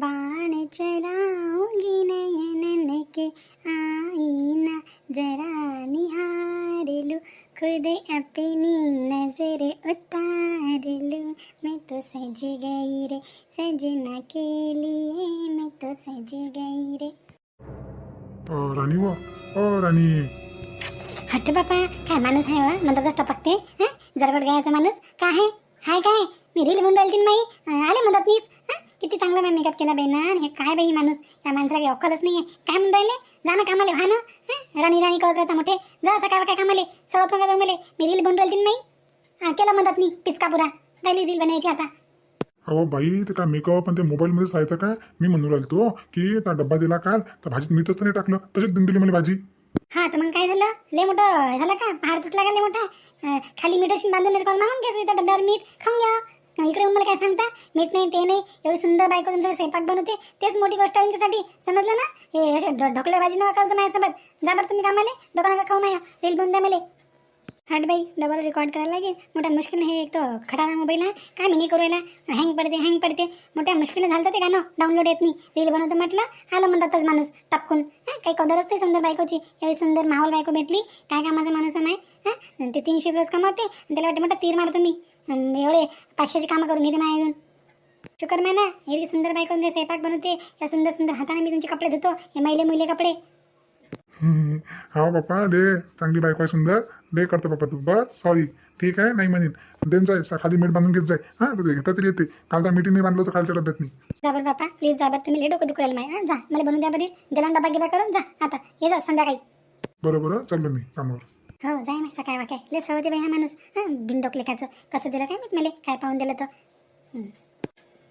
बाण चलाऊंगी नयनन के आईना। जरा निहार लूं खुद अपनी नजर उतार लूं मैं तो सज गई रे सजना के लिए मैं तो सज गई रे। राणी व राणी हट्ट बापा काय माणूस आहे वा? मधातच टपकते हं? जरगड गायचा माणूस? काय आहे हाय काय? मी रील म्हणून राहिली माई आले मदत मीच चांगला मी मेकअप केला बाई ना हे काय बाई माणूस? या माणसाला काही अक्कलच नाही आहे काय म्हणून राहिले? जा ना कामाले व्हा ना? राणी राणी कळत राहता मोठे. जा सकाळ काय कामाले? सवत नका मले. मी रील बनून राहिली माई हां केला मदत मी पिचका पुरा. राहिली रील बनायची आता. अहो बाई ते काय मेकअप आणि ते मोबाईलमध्येच राहायचं काय? मी म्हणून राहिलो की त्या डब्बा दिला काल तर भाजीत मीठच तर नाही टाकलं. तशीच देऊन दिली मला भाजी. हा तर मग काय झालं? लय मोठं झालं का? पहाड तुटला का लय मोठा? खाली मीठ अशी बांधून नाही कॉल मागून त्या डब्यावर मीठ. खाऊन घ्या. इकडे येऊन मला काय सांगता? मीठ नाही ते नाही. एवढी सुंदर बायको तुमच्या स्वयंपाक बनवते. तेच मोठी गोष्ट आहे तुमच्यासाठी. समजलं ना? हे असे भाजी नका करतो माझ्यासोबत. जा बरं तुम्ही कामाले. डोका नका खाऊ नये रील बनून द्या मला. हट बाई डबल रेकॉर्ड करायला लागेल. मोठ्या मुश्किल हे एक तो खटारा मोबाईल आहे. काय मी नाही करू याला हँग पडते हँग पडते. मोठ्या मुश्किलने झालं तर ते गाणं डाउनलोड येत नाही. रील बनवतो म्हटलं आलं म्हणतातच माणूस टपकून. हां काही कदरच नाही सुंदर बायकोची. एवढी सुंदर माहोल बायको भेटली. काय कामाचा माणूस नाही हां ते तीनशे रोज कमावते. आणि त्याला वाटते मोठा तीर मारतो मी एवढे पाचशेची कामं करून घेते माझ्या येऊन शुकर ना एवढी सुंदर बायको ते स्वयंपाक बनवते या सुंदर सुंदर हाताने मी तुमचे कपडे धुतो हे मैले मुले कपडे. हा बाप्पा दे चांगली बायको आहे सुंदर. दे करतो बाप्पा तू बस सॉरी ठीक आहे नाही म्हणेन. देन जाय सा- खाली मीठ बांधून घेत जाय. हां तर घेता तरी येते. कालचा मीठ नाही बांधलं तर कालच्या डब्यात नाही. जा बरं बापा प्लीज जा बरं तुम्ही लय डोकं दुखवायला माय हं, जा मला बनवून द्या बरे. गेला डबा गिबा करून जा. आता ये जा संध्याकाळी. बरं बरं चाललो मी कामावर. हो जाय माय सकाळ वाटाय लय सवय बाई हा माणूस. हां बिनडोक लेखाचं. कसं दिलं काय माहीत मला? काय पाहून दिलं तर?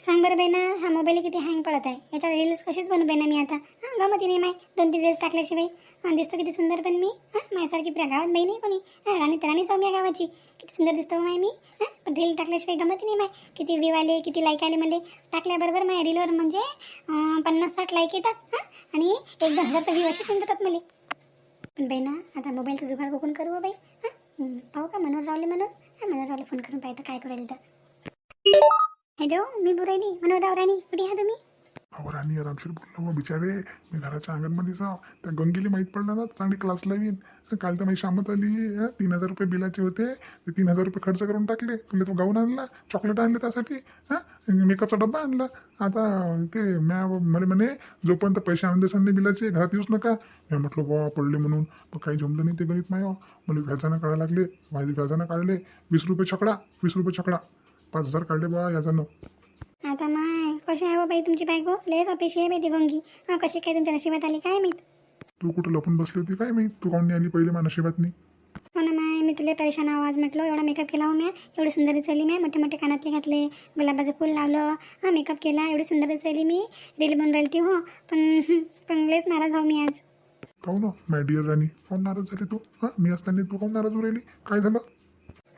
सांग बरं बाई ना हा मोबाईल किती हँग पडत आहे? याच्यावर रील्स कशीच बनू बाई ना मी आता? हां गमती नाही माय. दोन तीन रील्स टाकल्याशिवाय हां दिसतो किती सुंदर पण मी. हां माझ्यासारखी पुऱ्या गावात बाई नाही कोणी. हां राणी तर राणी सौम्या गावाची. किती सुंदर दिसतो माय मी. हां पण रील टाकल्याशिवाय गमती नाही माय. किती व्ह्यू आले किती लाईक आले मला. टाकल्याबरोबर माझ्या रीलवर म्हणजे पन्नास साठ लाईक येतात. हां आणि एक दोन हजार तर व्ह्यू असेच येऊन मला. बेना आता मोबाईलचा जुगाड बघून करू हो बाई. हां? पाहू का मनोहर रावले म्हणून? हां मनोहर रावले फोन करून पाहिजे काय करेल तर. हॅलो मी बोलायली मनोहर रावराणी कुठे आहात तुम्ही? अहो राणी आरामशीर बोललो हो, मग बिचारे. मी घराच्या अंगणमध्ये जाव त्या गंगेली माहीत पडणार ना चांगली क्लास लावीन काल तर माझी शामत आली हं, तीन हजार रुपये बिलाचे होते ते तीन हजार रुपये खर्च करून टाकले. तुला तो गाऊन आणला चॉकलेट आणले त्यासाठी हां मेकअपचा डब्बा आणला. आता ते म्या मला म्हणे जोपर्यंत पैसे आणून देसान नाही बिलाचे घरात येऊच नका. मी म्हटलं बा पडले म्हणून. पण काही जमलं नाही ते गणित माय मला व्याजानं काढायला लागले माझे व्याजानं काढले. वीस रुपये छकडा वीस रुपये छकडा. पाच हजार काढले बा याजानं. आता माय कशी आहे हो बाई तुमची बायको? लयच अपेक्षा आहे बाई दिवंगी. कशी काय तुमच्या नशिबात आली काय माहीत? तू कुठं लपून बसली होती काय मी? तू काऊन नाही आली पहिले माझ्या नशिबात नाही हो ना माय मी तुला परेशान आवाज म्हटलं एवढा मेकअप केला हो म्या एवढी सुंदर दिसली मी मोठे मोठे कानातले घातले गुलाबाचं फूल लावलं. हां मेकअप केला एवढी सुंदर दिसली मी. रील बनवून राहिली ती हो पण पण लयच नाराज हो मी आज. काहून हो? माय डिअर राणी काऊन नाराज झाली तू? हां मी असताना तू काऊन नाराज होऊ राहिली? काय झालं?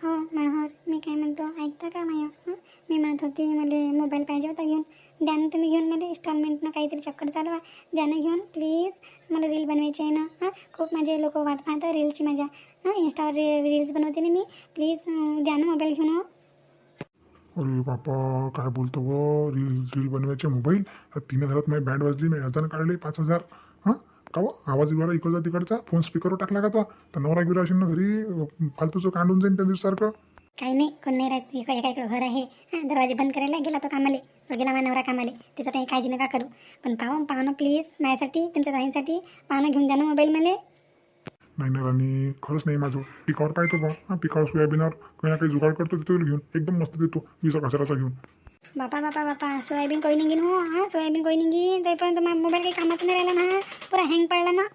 हो मनोहर मी काय म्हणतो ऐकता का माया? मी म्हणत होती मला मोबाईल पाहिजे होता घेऊन. द्यानं तुम्ही घेऊन मला इन्स्टॉलमेंटनं काहीतरी चक्कर चालवा. द्या घेऊन प्लीज मला रील बनवायची आहे ना. हां खूप माझे लोक वाट पाहतात रीलची माझ्या. हां इंस्टावर रील्स बनवते ना मी. प्लीज अं, द्या ना मोबाईल घेऊन हो. अरे बापा काय बोलतो व? रील रील बनवायचे मोबाईल तीन हजारात माझी बँड वाजली मी व्याजानं काढले पाच हजार. हां का व? आवाज द्वारा इकडचा तिकडचा. फोन स्पीकरवर टाकला का तो? तर नवरा गिरा असेल ना घरी फालतूचं कांडून जाईन त्या दिवसासारखं. काही नाही कोण नाही राहत एका एका इकडं घर आहे. हां दरवाजे बंद करायला गेला तो कामाले तो गेला माझ्या नवरा कामाले. त्याचं काही काळजी नका करू. पण पाहू पाहणं प्लीज माझ्यासाठी तुमच्या राहींसाठी पाहणं घेऊन द्या ना मोबाईल मला. नाही ना राणी खरंच नाही माझं. पिकावर पाहतो बा. पिकावर सोयाबीनवर काही ना काही जुगाड करतो तिथं घेऊन एकदम मस्त देतो वीस हजाराचा घेऊन. बापा बापा बापा सोयाबीन कोई निघीन हो? हां सोयाबीन कोई निघीन? तोपर्यंत मा मोबाईल काही कामाचं नाही राहिला ना? पुरा हँग पडला ना?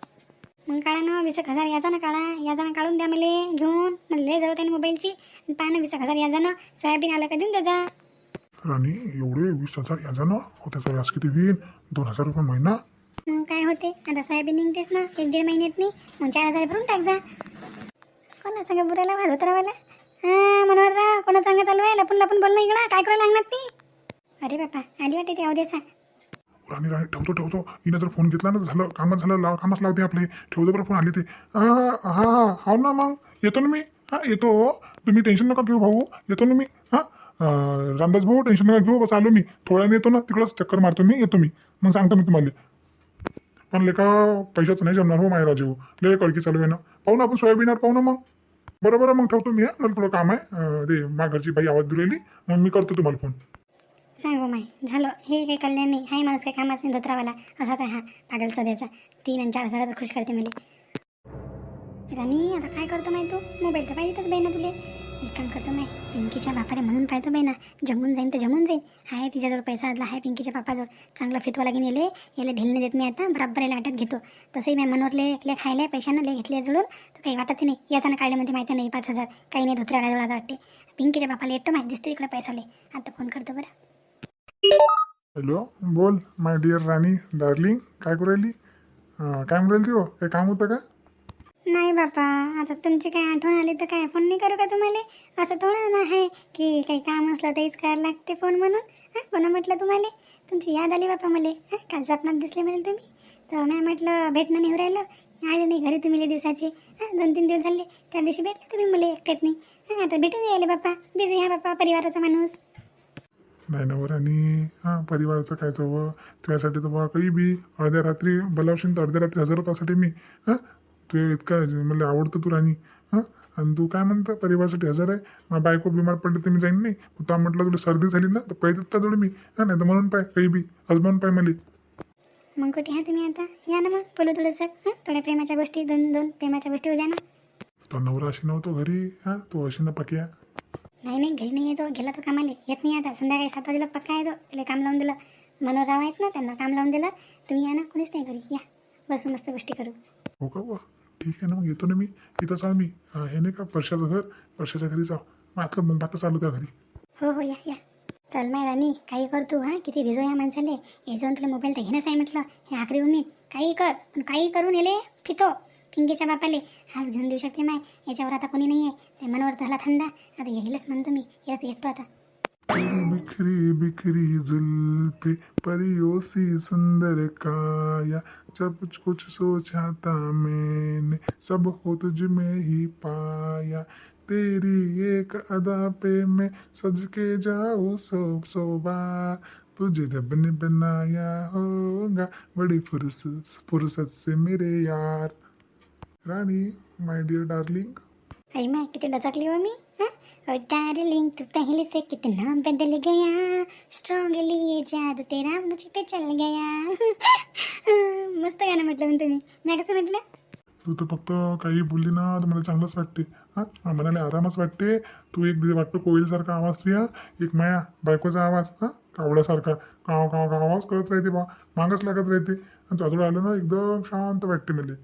मग काढा ना वीस एक हजार याचा ना काढा. याचा ना काढून द्या मला घेऊन. मला लय जरूरत आहे ना मोबाईलची पहा ना वीस एक हजार याचा ना. सोयाबीन आलं का देऊन त्याचा राणी एवढे वीस हजार याजानं हो त्याचा व्याज किती होईल? दोन हजार रुपये महिना. मग काय होते? आता सोयाबीन निघतेच ना. एक दीड महिन्यात नाही. मग चार हजार भरून टाक जा. कोणा सांगा बुरायला होत रावाला हां मनोहर राव कोणा सांगा चालू आहे? लपून लपून बोल ना इकडं. काय करायला लागणार ती? अरे बापा आली वाटते ते अवदेसा राणी राणी ठेवतो ठेवतो. हिनं जर फोन घेतला ना तर झालं कामात झालं लाव कामच लावते आपले. ठेवतो बरं फोन आली ते. हा हा हा हो ना मग. येतो ना मी? हां येतो. तुम्ही टेन्शन नका घेऊ भाऊ. येतो ना मी? हां? रामदास भाऊ टेन्शन नका घेऊ. बस आलो मी. थोड्या येतो ना. तिकडंच चक्कर मारतो मी. येतो मी. मग सांगतो मी तुम्हाला. पण लेका पैशाचं नाही जमणार हो मायरा हो लय कळकी चालू आहे ना. पाहू ना आपण सोयाबीनवर पाहू ना मग. बरं बरं मग ठेवतो मी हा. मला थोडं काम आहे. ते माघरची बाई आवाज दिलेली. मग मी करतो तुम्हाला फोन. सांगू हो माय झालं. हे काही कल्याण नाही. हाय माणूस काही कामाच नाही. धोत्रावाला असाच आहे हा पागल सध्याचा. तीन आणि चार हजारात खुश करते मला राणी आता काय करतो माय तू? मोबाईल तर पाहिजेच बाई ना तुले. एक काम करतो माय पिंकीच्या बापाने म्हणून पाहतो बाई ना जमून जाईन तर जमून जाईन. हाय तिच्याजवळ पैसा आदला हाय पिंकीच्या बापाजवळ चांगला फितवा लागेल येले. याला ढिलने देत मी आता. बराबर याला वाटत घेतो. तसंही मी मनोरले ले खायला पैशानं ले घेतले जुळून. तर काही वाटत नाही. येताना काढल्यामध्ये माहिती नाही पाच हजार. काही नाही धोत्र्याजवळ आता वाटते. पिंकीच्या बापाला येतो माहिती दिसते तिकडे पैसा ले आता फोन करतो बरं. हॅलो बोल माय डिअर राणी डार्लिंग काय करू राहिली? काय म्हणू राहिली हो काही काम होतं का? नाही बापा आता तुमची काय आठवण आली तर काय फोन नाही करू का तुम्हाला? असं थोडं ना आहे की काही काम असलं तरीच करायला लागते फोन म्हणून. हां कोणा म्हटलं तुम्हाला? तुमची याद आली बापा मला? हां काल स्वप्नात दिसले म्हणे तुम्ही. तर मी म्हटलं भेटणं नाही राहिलं. आले नाही घरी तुम्ही लय दिवसाचे. हां दोन तीन दिवस झाले. त्या दिवशी भेटले तुम्ही मला एकट्यात नाही. हां आता भेटून यायले बापा. बिझी हा बापा परिवाराचा माणूस. नाही ना वर. आणि हां परिवाराचं काय हवं त्यासाठी तर बा काही बी अर्ध्या रात्री बोलावशील तर अर्ध्या रात्री हजर होतासाठी मी हां? तू इतका मला आवडतं तू राणी हां? आणि तू काय म्हणतं? परिवारासाठी हजर आहे. मग बायको बिमार पडली तर मी जाईन नाही. तुला म्हटलं तुला सर्दी झाली ना तर पैसे देतात थोडी मी. हां नाही तर म्हणून पाय काही बी. अजमावून पाय मला. मग कुठे आहे तुम्ही आता? या ना मग बोलू थोडंसं हां थोड्या प्रेमाच्या गोष्टी दोन दोन प्रेमाच्या गोष्टी उद्या ना. तो नवरा अशी नव्हतो घरी. हां तो अशी ना पक्या. नाही नाही घरी नाही येतो. गेला तो कामाला. येत नाही आता. संध्याकाळी सात वाजेला पक्का येतो. त्याला काम लावून दिलं. मनोहरराव आहेत ना त्यांना काम लावून दिलं. तुम्ही या ना कोणीच नाही घरी. या. बसून मस्त गोष्टी करू. हो का बुवा ठीक आहे ना मग येतो ना मी. इथं चाल मी. हे नाही का परशाचं घर? परशाच्या घरी जाऊ. मग आतलं मग आता चालू त्या घरी. हो हो या या. चल माय राणी. काही कर तू हां? किती रिझो या माणसाले. हे जाऊन तुला मोबाईल तर घेणंच आहे म्हटलं. हे आखरी उमेद. काही कर. पण काही करून येले फितो. पिंकीच्या बापाले हाच घेऊन देऊ शकते माय याच्यावर आता कोणी नाही आहे ते मनोवर झाला थंडा आता येईलच म्हणतो मी याच येतो आता. बिखरी बिखरी जुल्फे परियों सी सुंदर काया जब कुछ सोचा था मैंने सब हो तुझ में ही पाया। तेरी एक अदा पे मैं सज के जाऊँ सौ सोबा तुझे रब ने बनाया होगा बड़ी फुर्सत फुर्सत से मेरे यार। रानी माय डियर डार्लिंग आई मैं किती डचकली हो मी हाँ? और डार्लिंग तू पहले से कितना बदल गया। स्ट्रॉन्गली ये जादू तेरा मुझ पे चल गया। मस्त गाणं म्हटलं म्हणून तुम्ही. मी कसं म्हटलं? तू तर फक्त काही बोलली ना तर मला चांगलंच वाटते. हां? मनाला आरामच वाटते. तू एक दिवस वाटतो कोयलसारखा आवाज तुया एक माया बायकोचा आवाज हां? कावड्यासारखा काव काव काव आवाज करत राहते बा. मागच लागत राहते. आणि तुझ्याजवळ आलं ना एकदम शांत वाटते मला.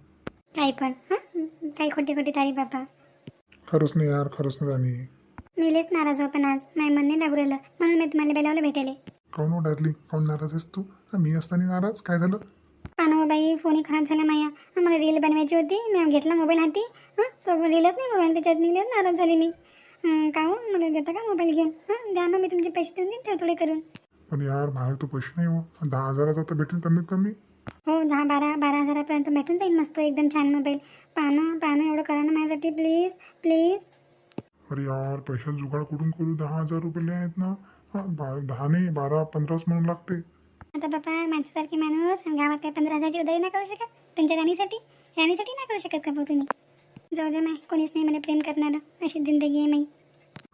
काही पण हां? काही खोटी खोटी तारी बापा खरंच नाही यार खरंच नाही राणी मी लयच नाराज हो पण आज. नाही मन नाही लागू राहिलं म्हणून मी तुम्हाला बेलावलं भेटेले काऊन हो डार्लिंग काऊन नाराज आहेस तू? हां, मी असताना नाराज? काय झालं? पानो बाई फोनही खराब झाला माया. हं, मला रील बनवायची होती. मी घेतला मोबाईल हाती. हां? तो रीलच नाही बनवला त्याच्यात मी लयच नाराज झाली मी. हं, का हो? मला देता का मोबाईल घेऊन? हां? द्या ना मी तुमचे पैसे देऊन देईन थोडे थोडे करून. पण यार बाहेर तो पैसे नाही हो. दहा हजाराचा तर भेटेल कमीत कमी. हो दहा बारा बारा हजारापर्यंत भेटून जाईल मस्त एकदम छान मोबाईल. पानं पानं एवढं करा ना माझ्यासाठी प्लीज प्लीज अरे यार पैशात जुगाड कुठून करू? दहा हजार रुपये आहेत ना? हां बा दहा नाही बारा पंधराच म्हणून लागते. आता बापा माझ्यासारखे माणूस गावात काही पंधरा हजारची उदय नाही करू शकत? तुमच्या राणीसाठी? राणीसाठी नाही करू शकत का भाऊ तुम्ही? जाऊ दे माय कोणीच नाही मला प्रेम करणारं. अशी जिंदगी आहे माई.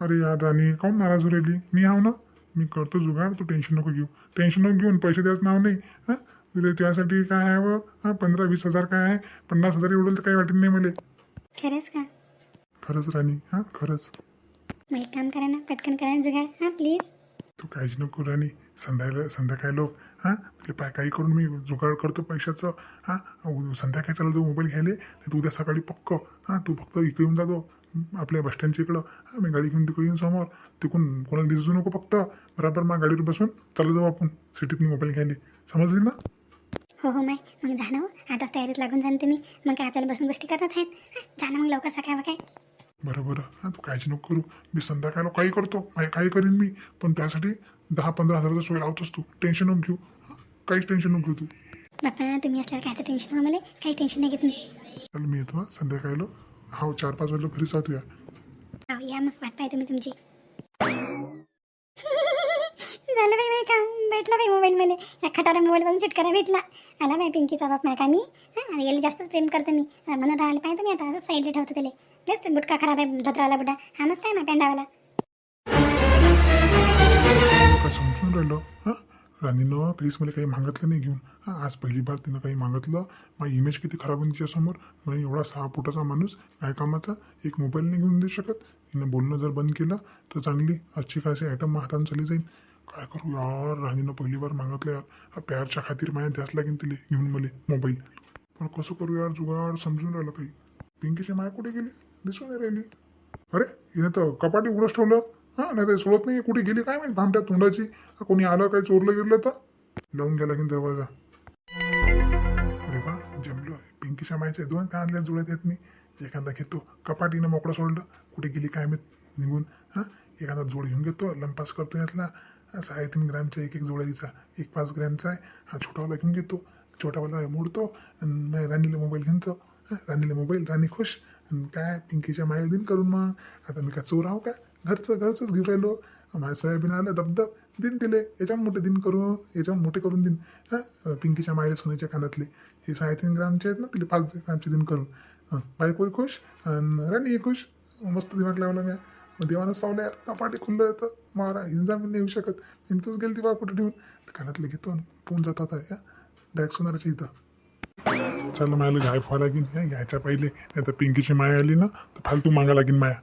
अरे यार राणी काऊन नाराज हो राहिली? मी आहो ना? मी करतो जुगाड तू टेन्शन नको घेऊ. टेन्शन नको घेऊन पैसे द्यायचं नाव नाही हां? तुला त्यासाठी काय आहे व? हां पंधरा वीस हजार काय आहे? पन्नास हजार एवढं तर काही वाटत नाही मला. खरंच का? खरंच राणी हां खरंच. मग एक काम करा ना पटकन करा ना जुगाड. हां प्लीज तू काळजी नको राणी. संध्याकाळ संध्याकाळी लोक हां तुला पाय काही करून मी जुगाड करतो पैशाचं. हां उ- संध्याकाळी चालला जाऊ मोबाईल घ्यायले तू उद्या सकाळी पक्क हां तू फक्त इकडे येऊन जातो आपल्या बस स्टँडच्या इकडं. हां मी गाडी घेऊन तिकडे येऊन समोर. तिकडून कोणाला दिसू नको फक्त. बरोबर मग गाडीवर बसून चालू जाऊ आपण. सिटीत मोबाईल घ्यायला. समजली ना? हो हो माय. मग जा ना हो. आता तयारीत लागून जा ना तुम्ही. मग काय आपल्याला बसून गोष्टी करत आहेत? जा ना मग लवकर सकाळ काय बरं बरं. हां तू काळजी नको करू. मी संध्याकाळला काही करतो. काही करीन मी. पण त्यासाठी दहा पंधरा हजाराचा सोय लावतोस तू. टेन्शन नको घेऊ. काहीच टेन्शन नको घेऊ तू. बापा तुम्ही असल्यावर कायचं टेन्शन मला. काही टेन्शन नाही घेत मी. चल मी येतो संध्याकाळला हा चार पाच वाजता घरी जातो या मग. वाट पाय तुम्ही तुमची. झालं बाई बाई काम. भेटला बाई मोबाईल मला या खटारा मोबाईलमधून छुटकारा भेटला. आला बाई पिंकीचा बाप नाही का मी हां याला जास्तच प्रेम करते मी. म्हणून राहिले पाहिजे मी आता. असं साईडला ठेवतो त्याला. बेस बुटका खराब आहे धत्रावाला बुटा हा मस्त आहे ना पेंडावाला. काय समजून राहिलं? हां? राणीनं काहीच मला काही मागितलं नाही घेऊन. हां आज पहिली बार तिनं काही मागितलं. माझी इमेज किती खराब होईल तिच्यासमोर. मग एवढा सहा फुटाचा माणूस काय कामाचा? एक मोबाईल नाही घेऊन देऊ शकत. तिनं बोलणं जर बंद केलं तर चांगली अच्छी खासी आयटम हातानं चालली जाईल काय करू? यार राणीनं पहिली बार मागितलं यार हा प्यारच्या खातीर माझ्या द्यास लागेन तिले घेऊन मला मोबाईल. पण कसं करू यार? जुगाड समजून राहिलं काही. पिंकीची माय कुठे गेली? दिसून नाही राहिली. अरे हिने तर कपाटी उघडच ठेवलं. हां नाही तर सोडत नाही. कुठे गेली? काय माहिती? भामट्या तोंडाची. कोणी आलं काही चोरलं गेलं तर? लावून गेला की दरवाजा. अरे वा जमलो. पिंकीच्या मायच्या दोन कांदल्या जुळत येत नाही. एखादा घेतो. कपाटीनं मोकळं सोडलं. कुठे गेली काय मी निघून. हां एखादा जोड घेऊन घेतो. लंपास करतो यातला. साडेतीन ग्रॅमचा एक एक जोडायचा एक पाच ग्रॅमचा आहे. हा छोटावाला घेऊन घेतो. छोटावाला मोडतो. आणि मग राणीला मोबाईल घेऊन तो राणीला मोबाईल राणी खुश. आणि काय पिंकीच्या माया दिन करून मग. आता मी काय चोर आहो का? घरचं घरचंच घेऊन राहिलो. माझ्या सोयाबीन आलं दबदब दिन दिले याच्यावर मोठे दिन करून याच्यावर मोठे करून दिन हां पिंकीच्या मायला सोन्याच्या कानातले. हे साडेतीन ग्रामचे आहेत ना तिले पाच ग्रामचे दिन करून. बायकोही खुश. आणि राणीही खुश. मस्त दिमाग लावला मी देवानंच पावलं यार. कपाटे खुल्लं येतं? मारा हिंजा मी नाही येऊ शकत. हिंदूच गेली ती बा कुठे ठेवून? कानातले घेतो आणि पोहून जातात या. डायरेक्ट सोनाराच्या इथं. चल मायाला घाय व्हावं लागेल. घ्यायच्या पहिले. नाही तर पिंकीची माया आली ना तर फालतू मागा लागेल माया.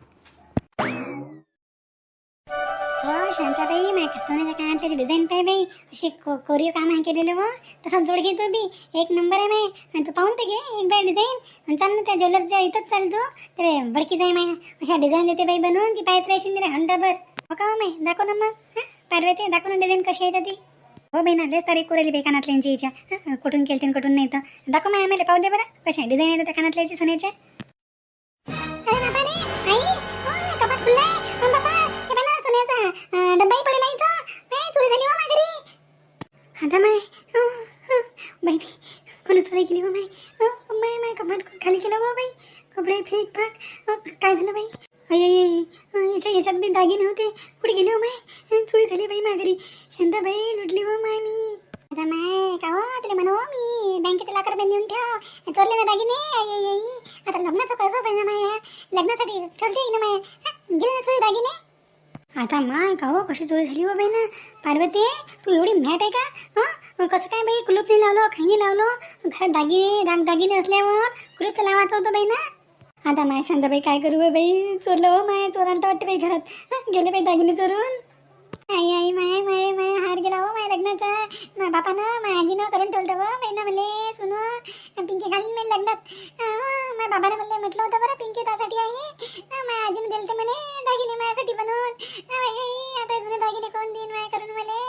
सोन्याच्या कानातल्याची डिझाईन पाय बाई अशी को कोरिओ काम आहे केलेलं व. तसा जोड घे तू बी. एक नंबर आहे माय आणि तू पाहून तर घे एक बाय डिझाईन आणि चाल ना त्या ज्वेलरच्या इथंच चाल तू. ते बडकी जाय माया. अशा डिझाईन देते बाई बनवून की पाहत राहशील तिला घंटाभर हो का माय दाखव ना मग. हां? पार्वती दाखव ना डिझाईन कशी आहे ती. हो बाई ना लेस तारीख कोरेली बाई कानातल्यांची हिच्या हं, कुठून केलते कुठून नाही तर. दाखव माय आम्हाला पाहू दे बरं. कशा डिझाईन आहे त्या कानातल्याची सोन्याच्या? अरे बाबा रे आई. हो, कपाट खुल्ला डब्बाही पडला इथं काय चोरी झाली हो माझ्या घरी आता माय बाई कोणी चोरी केली हो बाई? माय माय माय कपाट खाली केलं हो बाई? कपडे फेक फाक काय झालं बाई? अय याच्या याच्यात बी दागिने होते. कुठे गेले हो माय चोरी झाली बाई माझ्या घरी. शांताबाई लुटली हो माय मी. आता माय का हो? तिला म्हणा हो मी. बँकेचे लाकर बँक नेऊन ठेव. चोरले ना दागिने आता लग्नाचं पैसा पाहिजे माया. लग्नासाठी ठेवते ना माया. गेले ना चोरी दागिने? आता माय का हो कशी चोरी झाली हो बाई ना पार्वती तू एवढी मॅट आहे का? कसं काय बाई कुलूप नाही लावलं काही नाही लावलं? घरात दागिने दाग दागिने असल्यावर कुलूप तर लावायचं होतं बाई ना आता माय शांताबाई काय करू हो बाई? चोरलं हो माय चोराला तर वाटतं बाई घरात. गेले बाई दागिने चोरून. आई आई माय माय माय हार गेला हो माय लग्नाचा. माय बापानं माय आजीनं करून ठेवलं निघाली मी लग्नात माझ्या बाबानं म्हणले म्हटलं होतं बरं पिंकी त्यासाठी आहे. माझ्या आजीने दिलते म्हणे दागिने माझ्यासाठी बनवून. आता जुने दागिने कोण देईन माय करून मले?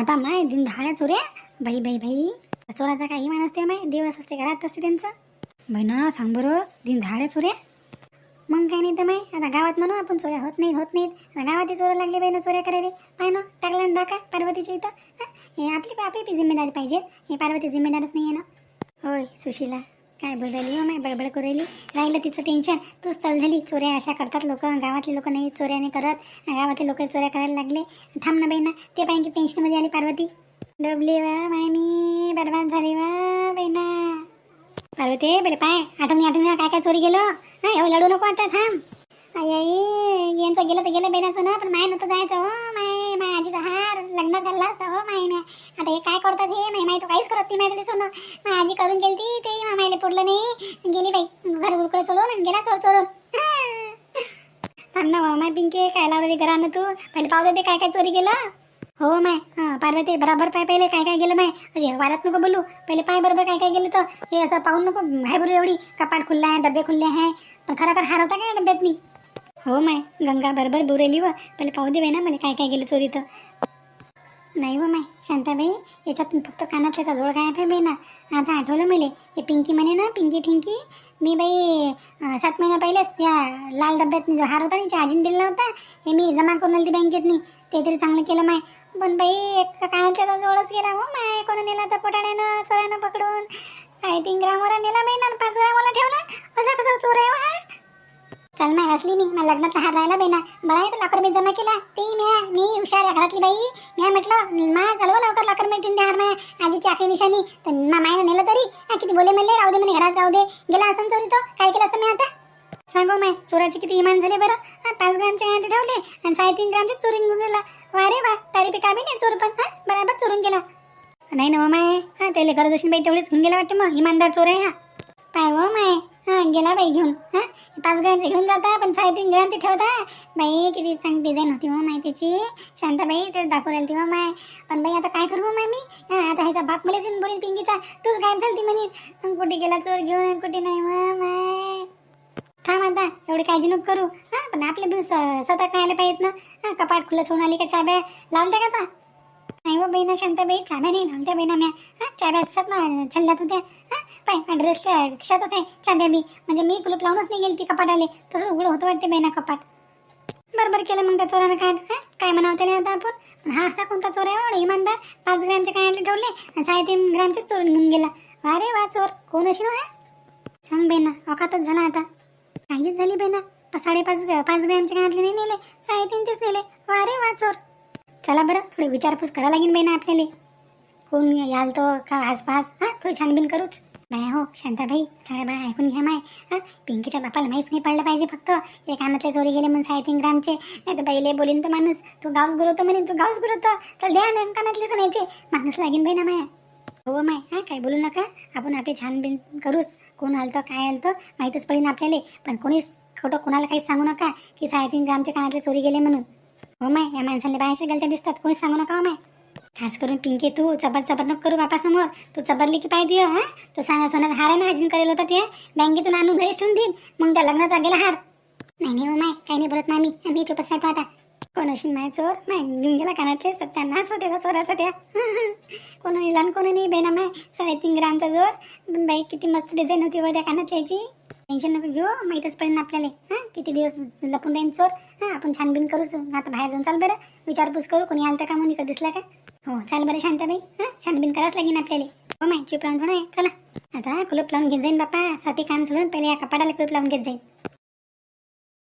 आता माय दिन धाड्या चोऱ्या. बाई बाई बाई चोराचा काही मान असते माय दिवस असते घरात असते त्यांचं. बहिणा सांग बरं दिन धाड्या चोऱ्या. मग काय नाही तर माय आता गावात म्हणू आपण चोऱ्या होत नाहीत होत नाहीत. आता गावात चोऱ्या लागले बाई ना चोऱ्या करायला. पाय ना टाकला ना डाका पार्वतीच्या इथं. हे आपली आपली जिम्मेदारी पाहिजे. हे पार्वती जिम्मेदारच नाही आहे ना. होय सुशीला. काय बोलायली? हो माय बडबड करू राहिली. राहिलं तिचं टेन्शन तूच चाल झाली. चोऱ्या अशा करतात लोक. गावातले लोक नाही चोऱ्या नाही करत. गावातले लोक चोऱ्या करायला लागले. थांब ना बाई ना ते पाहिजे टेन्शनमध्ये आली पार्वती. डबली वा माय मी बरबाद झाली वा बहिणा. पार्वती बरे पाय. आठवणी आठवणी काय काय चोरी गेलो हा एवढं लढू नको आता थांब. आई यांचं गेलं तर गेलं बेना सोनं पण माय नव्हतं जायचं. हो माय माय आजीचा हार लग्नात घालला असता. हो माय माय. आता हे काय करतात हे? माय माय तू काहीच करत नाही माझ्याकडे सोनं. माय आजी करून गेली ती ते मामायला पुरलं नाही. गेली बाई घर उरकडे सोडून आणि गेला चोर चोरून. थांब ना माय पिंके काय लावलेली घरानं तू? पहिले पाहू ते काय काय चोरी गेलं हो माय. पार्वती बराबर पाय पहिले काय काय गेलं माय. अजे वारात नको बोलू. पहिले पाय बरोबर काय काय गेलं तर. हे असं पाहून नको. हाय बरोबर एवढी. कपाट खुल्ला आहे डबे खुल्ले आहे. पण खरोखर हार होता काय डब्यात मी हो माय गंगा बरोबर बुरेली व. पहिले पाहू दे बाई ना मला काय काय गेलं चोरी तर नाही व माय शांताबाई याच्यातून फक्त कानातल्याचा जोड काय आहे बाई ना आता आठवलं मला हे पिंकी म्हणे ना पिंकी ठिंकी मी बाई सात महिन्या पहिलेच या लाल डब्यात जो हार होता ना आजीने दिला होता हे मी जमा करून आली बँकेतनी. ते तरी चांगलं केलं माय. पण बाई एक कानातल्याचा जोडच गेला हो माय. कोण नेला तर पोटाड्यानं चोऱ्यानं पकडून. साडेतीन ग्रामवर नेला बाई ना पाच ग्रामवाला ठेवला. असा कसा चोर आहे हो हा? चल माय हसली मी मला लग्नातला हार राहिला बेना। बळा बरं आहे तो जमा केला ती म्या मी हुशार आहे घरातली बाई म्या म्हटलं मा चालव लवकर लॉकर मी ठेवून हार माया आधीची आखरी निशाणी तर मा मायनं नेलं तरी। हा, किती बोले म्हणले राहू दे म्हणे घरात राहू दे। गेला असं चोरी तो काय केलं असं मी आता? सांगू माय चोराचे किती इमान झाले बरं। हा, पाच ग्रामचे गांठे ठेवले आणि साडेतीन ग्रामचे चोरून घेऊन गेला वा रे वा तारी पे कामी नाही चोर पण हा बराबर चोरून गेला नाही ना हो माय हा त्याला गरज असेल बाई तेवढेच घेऊन गेला वाटतं मग इमानदार चोर आहे हा काय हो माय. हा गेला बाई घेऊन. हा पाच ग्रामचे घेऊन जाता पण साडेतीन ग्रामचे ठेवता. बाई किती चांगली डिझाईन होती हो माय त्याची. शांताबाई ते दाखवलेली ती हो माय. पण बाई आता काय करू हो माय मी? हा आता ह्याचा बाप मला सिन बोलीन पिंकीचा. तूच गायब झाली म्हणे. कुठे गेला चोर घेऊन कुठे नाही हो माय? थांब आता एवढी काळजी नको करू. हा पण आपले पण स- सतर्क राहायला पाहिजेत ना. हा कपाट खुलं सोडून आली का चाब्या? लावल्या का आता? नाही हो बहिणा शांताबाई चाब्या नाही लावत्या बहिणा म्या हा चाब्या असतात ना छल्ल्यात होत्या. हा पाय ड्रेसच्या खिशातच आहे. चाब्या बी. म्हणजे मी कुलूप लावूनच नाही गेली ती कपाटाले तसंच उघडं होतं वाटते बहिणा कपाट. बरोबर केलं मग त्या चोरानं काय काय म्हणावं त्याला आता आपण? पण हा असा कोणता चोर आहे हो? एवढा इमानदार. पाच ग्रॅमचे काय आणले ठेवले आणि साडेतीन ग्रॅमचे चोर घेऊन गेला. अरे वा चोर. कोण अशी हो, ना सांग बेना अकातच झाला आता. काहीच झाली बेना साडेपाच पाच ग्रॅमचे कानातले नाही नेले. साडेतीनचेच नेले. वा रे वा चोर. चला बरं थोडी विचारपूस करा लागेल बेना आपल्याला. कोण याल तो का आसपास? हां थोडी छानबीन करूच. नाही हो शांताबाई साडेबारा ऐकून घ्या माय. हां पिंकीच्या बापाला माहीत नाही पडलं पाहिजे फक्त. एक कानातले चोरी गेले म्हणून साडेतीन ग्रामचे. नाही तर बाईले बोलीन तो माणूस. तू गावच बोलवतो म्हणे तू गावच बोलवतो. तर द्या ना कानातले सोन्याचे. माणूस लागेन बाई ना माया. हो माय हां काय बोलू नका. आपण आपली छानबीन करूच. कोण आलतं काय आलतं माहीतच पडेल आपल्याला. पण कोणीच खोटं कोणाला काहीच सांगू नका की साडेतीन ग्रामचे कानातले चोरी गेले म्हणून. हो माय या माणसाला बाहेरच्या गलत्या दिसतात. कोणी सांगू नका हो माय. खास करून पिंके तू चबर चबर नको करू बापासमोर. तू चबरली की पाय पाहिजे हा? तू सांगा सोन्यात हार आहे ना हजीन करेल होता ते? बँकेतून आणून घरीच ठेवून देईन. मग त्या लग्नाचा गेला हार. नाही नाही हो माय काही नाही बोलत ना मी आम्ही चुपच आता कोण अशी माय चोर? माय घेऊन गेला कानातले सत्यानाश होते त्या चोराचा त्या कोण लहान कोण नाही बेना माय साडेतीन ग्रामचा जोड. पण बाई किती मस्त डिझाईन होती व त्या कानातल्याची टेन्शन नको घेऊ माहीतच पडेल आपल्याला. हां किती दिवस लपून राहीन चोर? हां आपण छानबीन करूच. आता बाहेर जाऊन चाल बरं. विचारपूस करू कोणी आलं का म्हणून दिसला का? हो चाल बरं शांताबाई. हां छानबीन करावंच लागेल आपल्याला. हो माहिती चुप लावून थोडं आहे. चला. आता कुलूप लावून घेत जाईन बापा साठी काम सोडून पहिले या कपाडाला कुलूप लावून घेत जाईन.